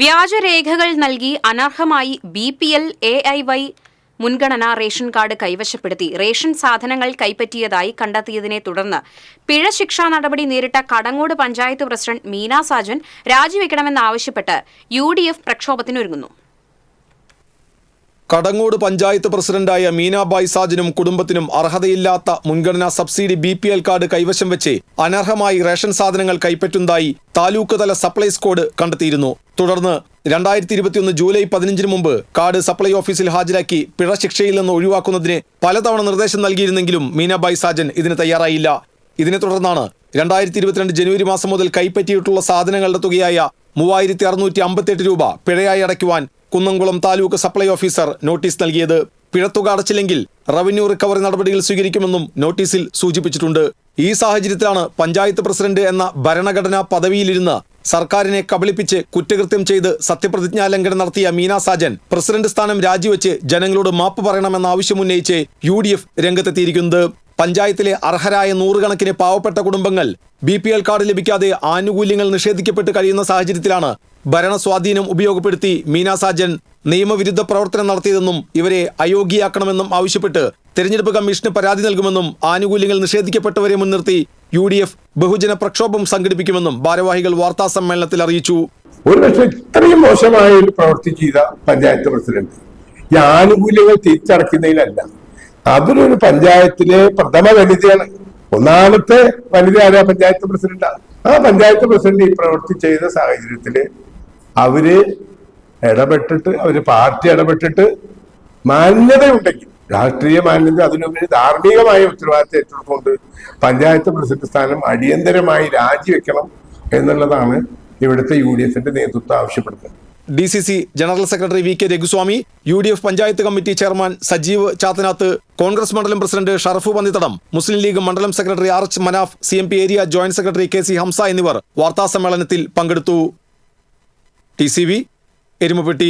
വ്യാജരേഖകൾ നൽകി അനർഹമായി B P L A I Y മുൻഗണന ration card കൈവശപ്പെടുത്തി. റേഷൻ സാധനങ്ങൾ കൈപ്പറ്റിയതായി കണ്ടെത്തിയതിനെ തുടർന്ന് പിഴ ശിക്ഷാ നടപടി നേരിട്ട കടങ്ങോട് പഞ്ചായത്ത് പ്രസിഡന്റ് മീനാ സാജൻ രാജിവെക്കണമെന്നാവശ്യപ്പെട്ട് യു ഡി എഫ് പ്രക്ഷോഭത്തിനൊരുങ്ങുന്നു. കടങ്ങോട് പഞ്ചായത്ത് പ്രസിഡന്റായ മീനാബായ് സാജിനും കുടുംബത്തിനും അർഹതയില്ലാത്ത മുൻഗണനാ subsidy B P L card കൈവശം വെച്ച് അനർഹമായി റേഷൻ സാധനങ്ങൾ കൈപ്പറ്റുന്നതായി താലൂക്ക് തല സപ്ലൈസ് കോഡ് കണ്ടെത്തിയിരുന്നു. തുടർന്ന് രണ്ടായിരത്തി ഇരുപത്തിയൊന്ന് ജൂലൈ പതിനഞ്ചിന് മുമ്പ് കാർഡ് സപ്ലൈ ഓഫീസിൽ ഹാജരാക്കി പിഴ ശിക്ഷയിൽ നിന്ന് ഒഴിവാക്കുന്നതിന് പലതവണ നിർദ്ദേശം നൽകിയിരുന്നെങ്കിലും മീനാബായ് സാജൻ ഇതിന് തയ്യാറായില്ല. ഇതിനെ തുടർന്നാണ് രണ്ടായിരത്തി ഇരുപത്തിരണ്ട് ജനുവരി മാസം മുതൽ കൈപ്പറ്റിയിട്ടുള്ള സാധനങ്ങളുടെ തുകയായ മൂവായിരത്തി അറുന്നൂറ്റി അമ്പത്തെട്ട് രൂപ പിഴയായി അടയ്ക്കുവാൻ Kunnamkulam taluk supply officer notice നൽകിയത്. പിഴത്തുക അടച്ചില്ലെങ്കിൽ റവന്യൂ റിക്കവറി നടപടികൾ സ്വീകരിക്കുമെന്നും നോട്ടീസിൽ സൂചിപ്പിച്ചിട്ടുണ്ട്. ഈ സാഹചര്യത്തിലാണ് പഞ്ചായത്ത് പ്രസിഡന്റ് എന്ന ഭരണഘടനാ പദവിയിലിരുന്ന് സർക്കാരിനെ കബളിപ്പിച്ച് കുറ്റകൃത്യം ചെയ്ത് സത്യപ്രതിജ്ഞാ ലംഘനം നടത്തിയ മീന സാജൻ പ്രസിഡന്റ് സ്ഥാനം രാജിവെച്ച് ജനങ്ങളോട് മാപ്പ് പറയണമെന്ന ആവശ്യമുന്നയിച്ച് യു ഡി എഫ് രംഗത്തെത്തിയിരിക്കുന്നത്. പഞ്ചായത്തിലെ അർഹരായ നൂറുകണക്കിന് പാവപ്പെട്ട കുടുംബങ്ങൾ ബി പി എൽ കാർഡ് ലഭിക്കാതെ ആനുകൂല്യങ്ങൾ നിഷേധിക്കപ്പെട്ട് കഴിയുന്ന സാഹചര്യത്തിലാണ് ഭരണസ്വാധീനം ഉപയോഗപ്പെടുത്തി മീന സാജൻ നിയമവിരുദ്ധ പ്രവർത്തനം നടത്തിയതെന്നും ഇവരെ അയോഗ്യയാക്കണമെന്നും ആവശ്യപ്പെട്ട് തെരഞ്ഞെടുപ്പ് കമ്മീഷന് പരാതി നൽകുമെന്നും ആനുകൂല്യങ്ങൾ നിഷേധിക്കപ്പെട്ടവരെ മുൻനിർത്തി യു ഡി എഫ് ബഹുജന പ്രക്ഷോഭം സംഘടിപ്പിക്കുമെന്നും ഭാരവാഹികൾ വാർത്താ സമ്മേളനത്തിൽ അറിയിച്ചു. ഒരു ലക്ഷം ഇത്രയും മോശമായ ഒരു പ്രവൃത്തി ചെയ്ത പഞ്ചായത്ത് പ്രസിഡന്റ്. ഈ ആനുകൂല്യങ്ങൾ തിരിച്ചടക്കുന്നതിലല്ല അതൊരു പഞ്ചായത്തിലെ പ്രഥമ വനിതയാണ്. ഒന്നാമത്തെ വനിത ആരാ പഞ്ചായത്ത് പ്രസിഡന്റാണ് ആ പഞ്ചായത്ത് പ്രസിഡന്റ് ഈ പ്രവൃത്തി ചെയ്ത സാഹചര്യത്തിൽ അവർ ഇടപെട്ടിട്ട് അവർ പാർട്ടി ഇടപെട്ടിട്ട് മാന്യതയുണ്ടെങ്കിൽ രാഷ്ട്രീയ മാന്യത അതിനുപരി ധാർമ്മികമായ ഉത്തരവാദിത്തം ഏറ്റെടുത്തുകൊണ്ട് പഞ്ചായത്ത് പ്രസിഡന്റ് സ്ഥാനം അടിയന്തരമായി രാജിവെക്കണം എന്നുള്ളതാണ് ഇവിടുത്തെ യു ഡി എഫിന്റെ നേതൃത്വം ആവശ്യപ്പെടുന്നത്. D C C general secretary V K Raghuswamy U D F panchayat committee chairman Sajeev Chathanath Congress മണ്ഡലം പ്രസിഡന്റ് ഷറഫു പന്നിത്തടം മുസ്ലിം ലീഗ് മണ്ഡലം secretary R H Manaf C area joint secretary K C Hamsa എന്നിവർ വാർത്താസമ്മേളനത്തിൽ പങ്കെടുത്തു. T C V Erumapetty